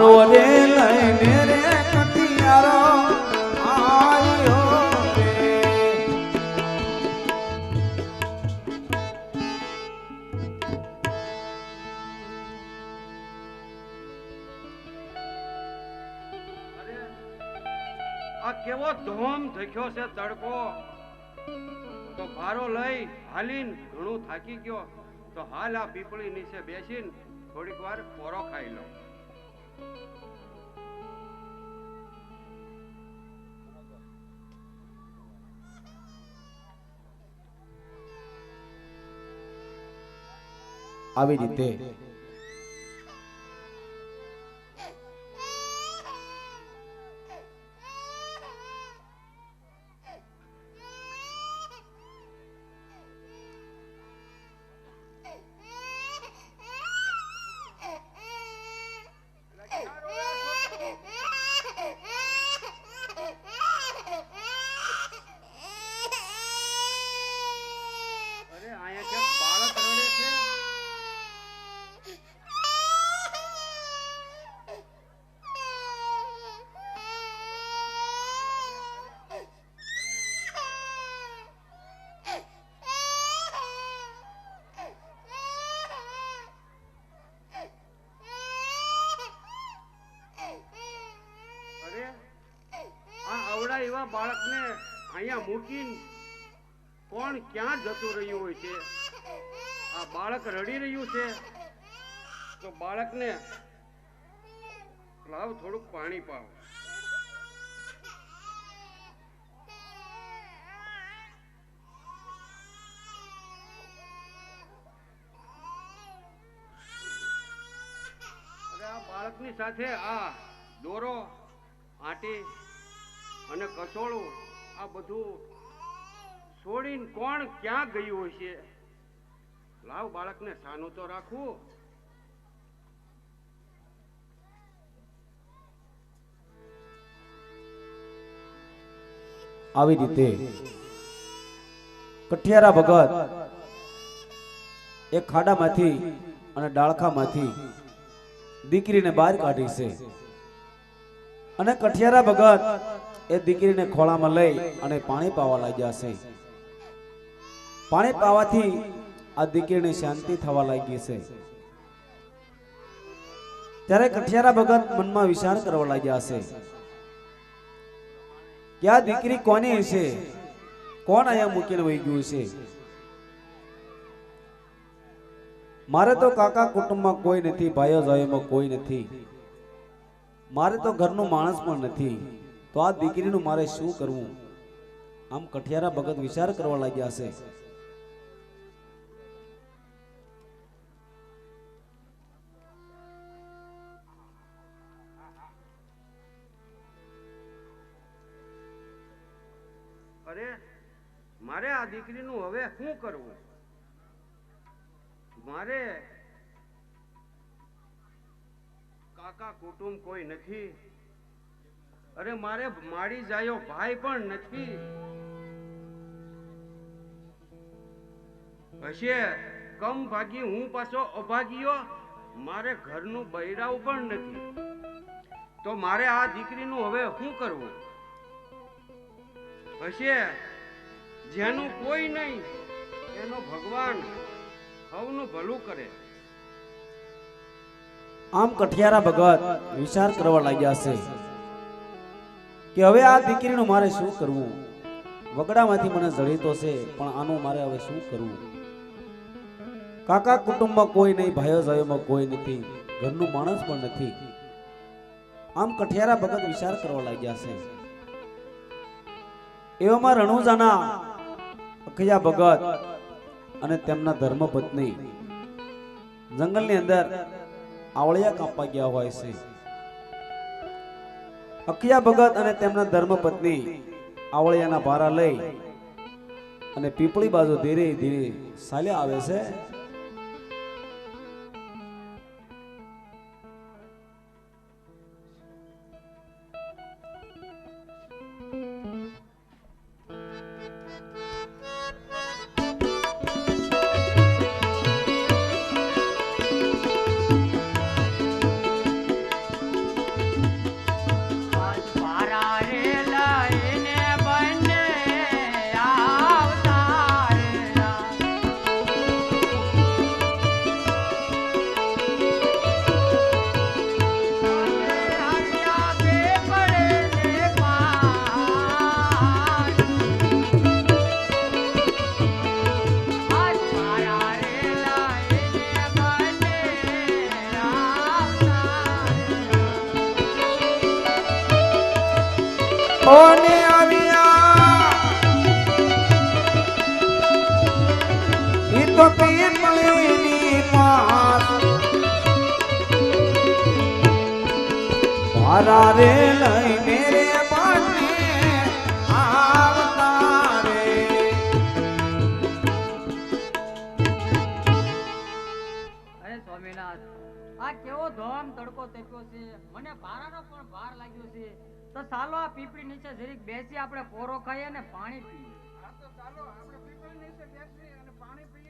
ભારો રે લઈને રે કટિયારો આવ્યો રે. આ કેવો ધોમ ધખ્યો છે તડકો. તો ભારો લઈ હાલીન ઘણું થાકી ગયો. તો હાલ આ પીપળી થોડીક વાર પોરો ખાઈ લો આવી રીતે એવા બાળકને અહીંયા મૂકીને કોણ ક્યાં જતું રહ્યું હોય છે? આ બાળક રડી રહ્યું છે. તો બાળકને લાવ થોડુંક પાણી પાવ. બાળકની સાથે આ દોરો, આટી અને કસોળું આ બધું છોડીને કોણ ક્યાં ગયું હશે? લાવ બાળકને સાનું તો રાખવું આવી રીતે કઠિયારા ભગત એક ખાડામાંથી અને ડાળખામાંથી દીકરીને બહાર કાઢી છે. અને કઠિયારા ભગત એ દીકરીને ખોળામાં લઈ અને પાણી પાવા લાગ્યા છે. પાણી પાવાથી આ દીકરીને શાંતિ થવા લાગી છે. ત્યારે કઠિયારા ભગત મનમાં વિચાર કરવા લાગ્યા છે. કે આ દીકરી કોની હશે કોણ અહીંયા મૂકીને વહી ગયું છે? મારે તો કાકા કુટુંબમાં કોઈ નથી, ભાઈઓ ભાઈઓમાં કોઈ નથી. મારે તો ઘરનો માણસ પણ નથી. તો આ દીકરીનું મારે શું કરવું? આમ કઠિયારા ભગત વિચાર કરવા લાગ્યા છે અરે, મારે આ દીકરીનું હવે શું કરવું? મારે કાકા કુટુંબ કોઈ નથી. અરે મારે માડી જાયો ભાઈ પણ નથી. હશે, કમ ભાગી હું પાછો અભાગીયો, મારે ઘરનું બૈરાવું પણ નથી. તો મારે આ દીકરીનું હવે શું કરવું? હશે, જેનું કોઈ નહીં, એનો ભગવાન સૌનું ભલું કરે. આમ કઠિયારા ભગત વિચાર કરવા લાગ્યા છે. કે હવે આ દીકરીનું મારે શું કરવું? વગડામાંથી મને જડીતો છે, પણ આનું મારે હવે શું કરવું? કાકા કુટુંબમાં કોઈ નહીં, ભાઈઓ ભાઈઓમાં કોઈ નથી, ઘરનું માણસ પણ નથી. આમ કઠિયારા ભગત વિચાર કરવા લાગ્યા છે. એવામાં રણુજાના અખિયા ભગત અને તેમના ધર્મપત્ની જંગલની અંદર આવળિયા કાપવા ગયા હોય છે. અખિયા ભગત અને તેમના ધર્મપત્ની આવળિયાના ભારા લઈ અને પીપળી બાજુ ધીરે ધીરે ચાલ્યા આવે છે. તો પીપળીની પાસ. મારા રે લઈને રે પાટે આવતા રે. અરે સ્વામિનાથ આ કેવો ધોમ તડકો તેપ્યો છે? મને ભારાનો પણ ભાર લાગ્યો છે. તો ચાલો આ પીપળી નીચે જરીક બેસી આપણે પોરો ખાઈએ અને પાણી પીએ. હા તો ચાલો આપણે પીપળ નીચે બેસી અને પાણી પીએ. ને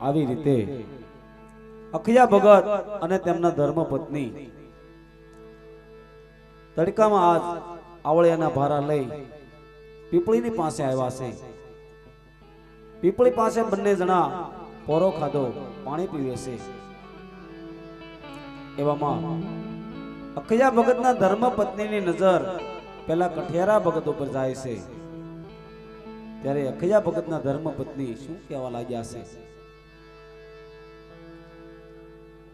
આવી રીતે અખિયા ભગત અને તેમના ધર્મપત્ની તડકામાં આજ આવળિયાના ભારા લઈ પીપળીની પાસે આવ્યા છે. પીપળી પાસે બંને જણા પોરો ખાધો, પાણી પીવે છે. એવામાં અખજા ભગતના ધર્મપત્નીની નજર પેલા કઠિયારા ભગત ઉપર જાય છે. ત્યારે અખજા ભગતના ધર્મપત્ની શું કહેવા લાગ્યા છે?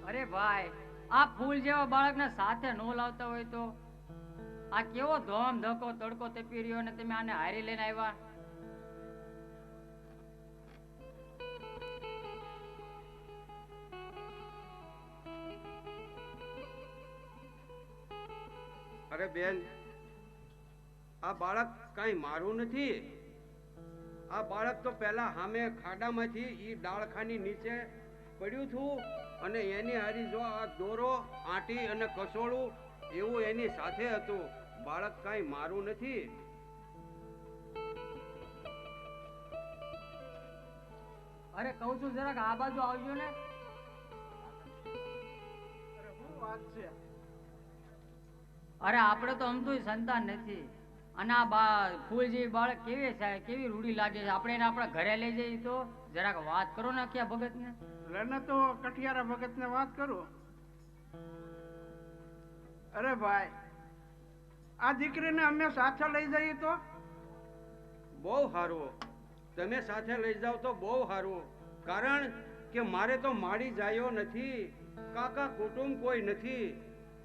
અરે ભાઈ, આ ફૂલ જેવા બાળકને સાથે નો લાવતા હોય તો આ કેવો ધોમ ધકો તડકો તપી રહ્યો અને તમે આને હારી લઈને આવ્યા? અરે બેન આ બાળક કઈ મારું નથી. આ બાળક તો પહેલા સામે ખાડામાંથી ઈ ડાળખાની નીચે પડ્યું હતું અને એની હારી જો આ દોરો આંટી અને કસોળું એવું એની સાથે હતું. બાળક કઈ મારું નથી. અરે કહું છું જરાક આ બાજુ આવજો ને. અરે શું વાત છે. અરે આપણે તો અમથું સંતાન નથી. અને આ બા ફૂલ જેવી બાળક કેવી સાહેબ કેવી રૂડી લાગે છે? આપણે એને આપણા ઘરે લઈ જઈએ તો? જરાક વાત કરો ને ક્યાં ભગત ભગતને. લને તો કઠિયારા ભગત ને વાત કરો. અરે ભાઈ આ દીકરીને અમે સાથે લઈ જઈએ તો? બહુ સારું. તમે સાથે લઈ જાઓ તો બહુ સારું. કારણ કે મારે તો માડી જાયો નથી. કાકા કુટુંબ કોઈ નથી.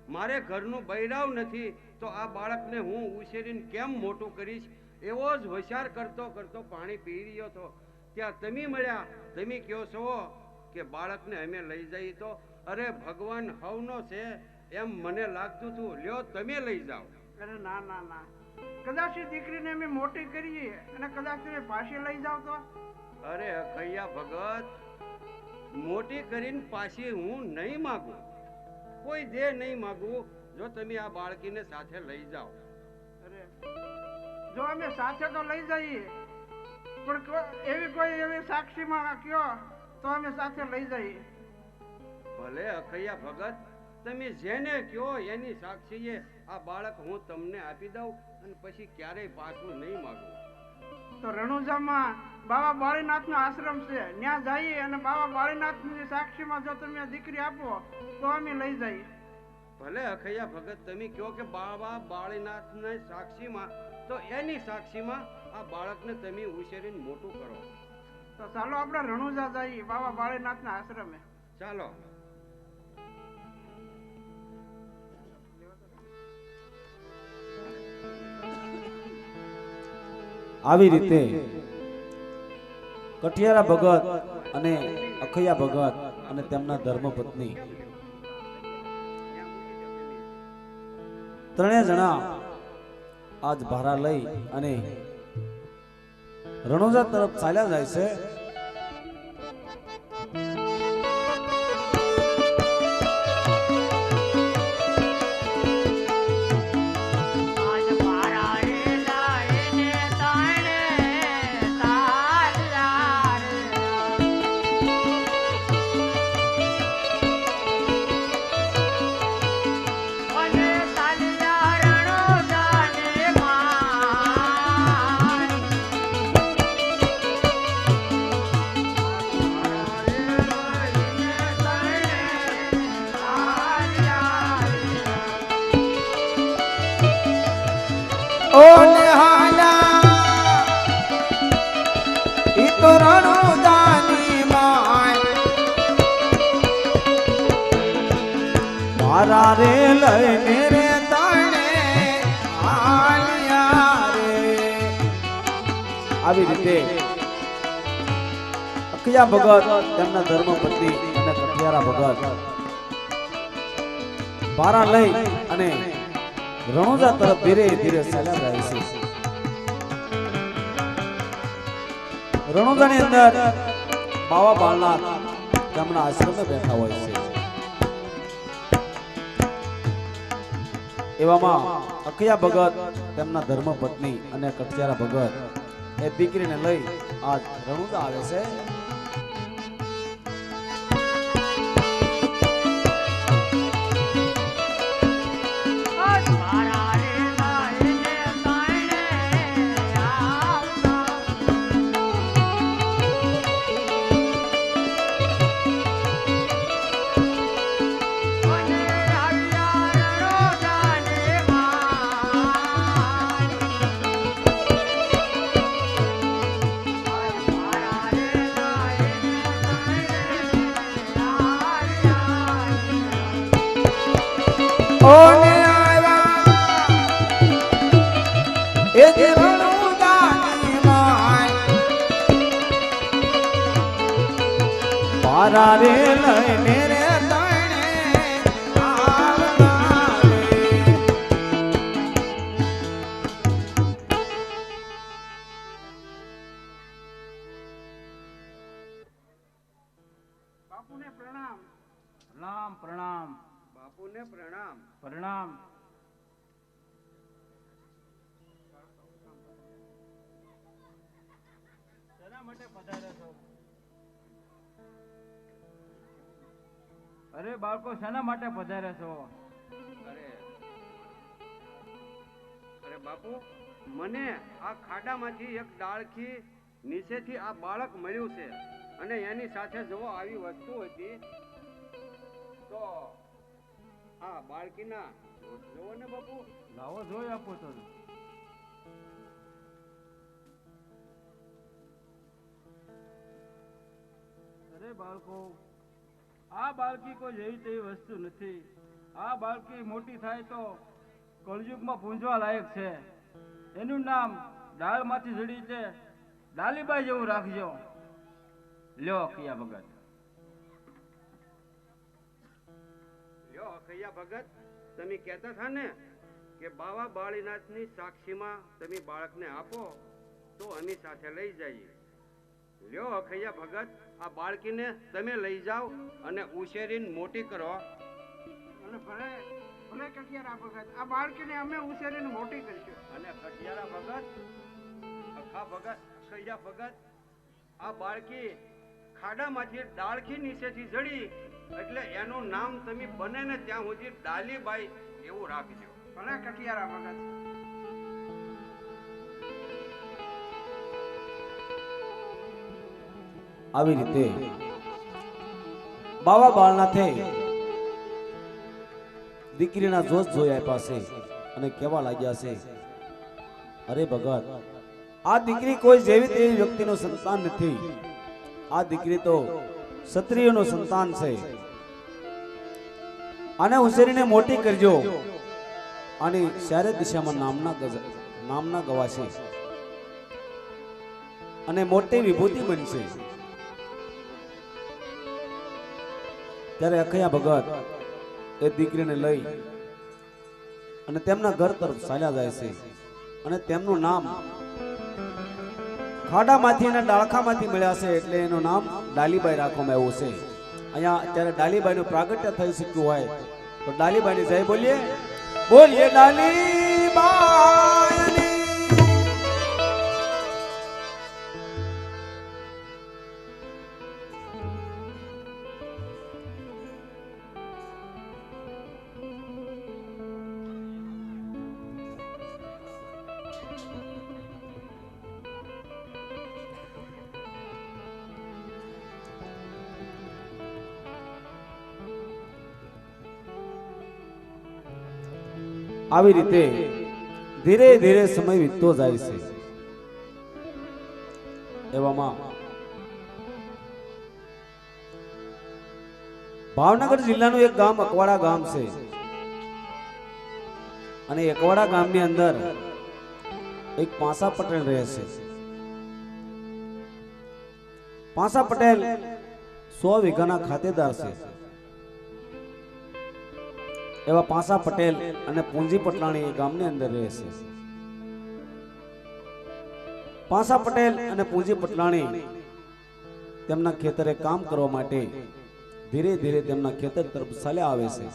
મારે ઘરનું બૈરાવ નથી તો આ બાળકને હું ઉછેરીને કેમ મોટું કરીશ? એવો જ હોશિયાર કરતો કરતો પાણી પી રહ્યો હતો. ત્યાં તમે મળ્યા તમે કહો છો કે બાળકને અમે લઈ જઈએ તો? અરે ભગવાન હવનો છે એમ મને લાગતું હતું. લ્યો તમે લઈ જાઓ. અરે ના ના ના. કદાચ એ દીકરીને અમે મોટી કરીએ અને કદાચ તમે પાછી લઈ જાઓ તો? અરે અખૈયા ભગત મોટી કરીને પાછી હું નહીં માગું. કોઈ દે નહીં માગું જો તમે આ બાળકીને સાથે લઈ જાઓ. જો અમે સાથે તો લઈ જઈએ પણ એવી કોઈ એવી સાક્ષીમાં કયો તો અમે સાથે લઈ જઈએ. ભલે અખૈયા ભગત તમે જેને કયો એની સાક્ષીએ આ બાળક હું તમને આપી દઉં અને પછી ક્યારેય પાછું નહીં માગું. તો રણુજામાં બાબા બાળીનાથનો આશ્રમ છે. ત્યાં જઈએ અને બાબા બાળીનાથની સાક્ષીમાં જો તમે દીકરી આપો તો અમે લઈ જઈએ. ભલે અખૈયા ભગત તમે કહો કે બાબા બાળીનાથની સાક્ષીમાં તો એની સાક્ષીમાં આ બાળકને તમે ઉછેરીને મોટું કરો. તો ચાલો આપણે રણુજા જઈએ બાબા બાળીનાથના આશ્રમે. ચાલો. આવી રીતે કઠિયારા ભગત અને અખૈયા ભગત અને તેમના ધર્મપત્ની. ત્રણેય જણા આજ ભારા લઈ અને રણોજા તરફ ચાલ્યા જાય છે. ઓ નિહાલા ઈ મારા રે લઈને આવી રીતે અખિયા ભગત, તેમના ધર્મ પત્ની અને કઠિયારા ભગત. બારા લઈ અને રણોજા તરફ ધીરે ધીરે ચાલ્યા જાય છે. રણોજાની અંદર બાવા બાલનાથ તેમના આશ્રમે બેઠા હોય છે. એવામાં અખિયા ભગત, તેમના ધર્મ પત્ની અને કઠિયારા ભગત એ દીકરીને લઈ આજ રણુદા આવે છે. પારા રે લઈને રે તાણે આવતા રે બાપુને પ્રણામ. પ્રણામ પ્રણામ. બાપુને પ્રણામ. પ્રણામ. અરે બાળકો શાના માટે પધારે છો? અરે અરે બાપુ મને આ ખાડામાંથી એક ડાળખી નીચેથી આ બાળક મળ્યું છે અને એની સાથે જો આવી વસ્તુ હતી તો આ બાળકીના જોવો ને બાપુ. લાવો જોઈ આપો તો. અરે બાળકો આ બાળકી કોઈ જેવી તેવી વસ્તુ નથી. આ બાળકી મોટી થાય તો કળયુગમાં પૂંજવા લાયક છે. એનું નામ ડાળમાંથી જડી છે. ડાલીબાઈ જેવું રાખજો. લ્યો અખૈયા ભગત. લ્યો અખૈયા ભગત, તમે કહેતા હતા ને કે બાવા બાળીનાથની સાક્ષીમાં તમે બાળકને આપો, તો અમે સાથે લઈ જઈએ. લ્યો અખૈયા ભગત આ બાળકીને તમે લઈ જાઓ અને ઉછેરીને મોટી કરો. અને ભલે ભલે કટિયારા ભગત આ બાળકીને અમે ઉછેરીને મોટી કરીશું. અને કટિયારા ભગત અખા ભગત અખૈયા ભગત આ બાળકી ખાડામાંથી ડાળખી નીચેથી જડી એટલે એનું નામ તમે બને ને ત્યાં સુધી ડાલીબાઈ એવું રાખજો. ભલે કટિયારા ભગત. આવી રીતે બાવા બાળનાથે દીકરીના જોશ જોયા પાસે અને કેવા લાગ્યા છે, અરે ભગત આ દીકરી કોઈ જેવી તેવી વ્યક્તિનું સંતાન નથી. આ દીકરી તો ક્ષત્રિયનું સંતાન છે. આને ઉછેરીને મોટી કરજો. અને શહેર દિશામાં નામના નામના ગવાશે. અને મોટી વિભૂતિ બનશે. ત્યારે અખયા ભગત એ દીકરીને લઈ અને તેમના ઘર તરફ ચાલ્યા જાય છે. અને તેમનું નામ ખાડામાંથી અને ડાળખામાંથી મળ્યા છે એટલે એનું નામ ડાલીબાઈ રાખવામાં આવ્યું છે. અહીંયા અત્યારે ડાલીબાઈનું પ્રાગટ્ય થઈ શક્યું હોય તો ડાલીબાઈની જય બોલીએ. બોલીએ ડાલીબાઈ! આવી રીતે ધીરે ધીરે સમય વીતતો જાય છે. એવામાં ભાવનગર જિલ્લાનું એક ગામ અકવાડા ગામ છે. અને એકવાડા ગામની અંદર એક પાસા પટેલ રહે છે. પાસા પટેલ સો વીઘાના ખાતેદાર છે. એવા પાસા પટેલ અને પૂંજી પટલાણી એ ગામની અંદર રહે છે. પાસા પટેલ અને પૂંજી પટલાણી તેમના ખેતરે કામ કરવા માટે ધીરે ધીરે તેમના ખેતર તરફ ચાલ્યા આવે છે.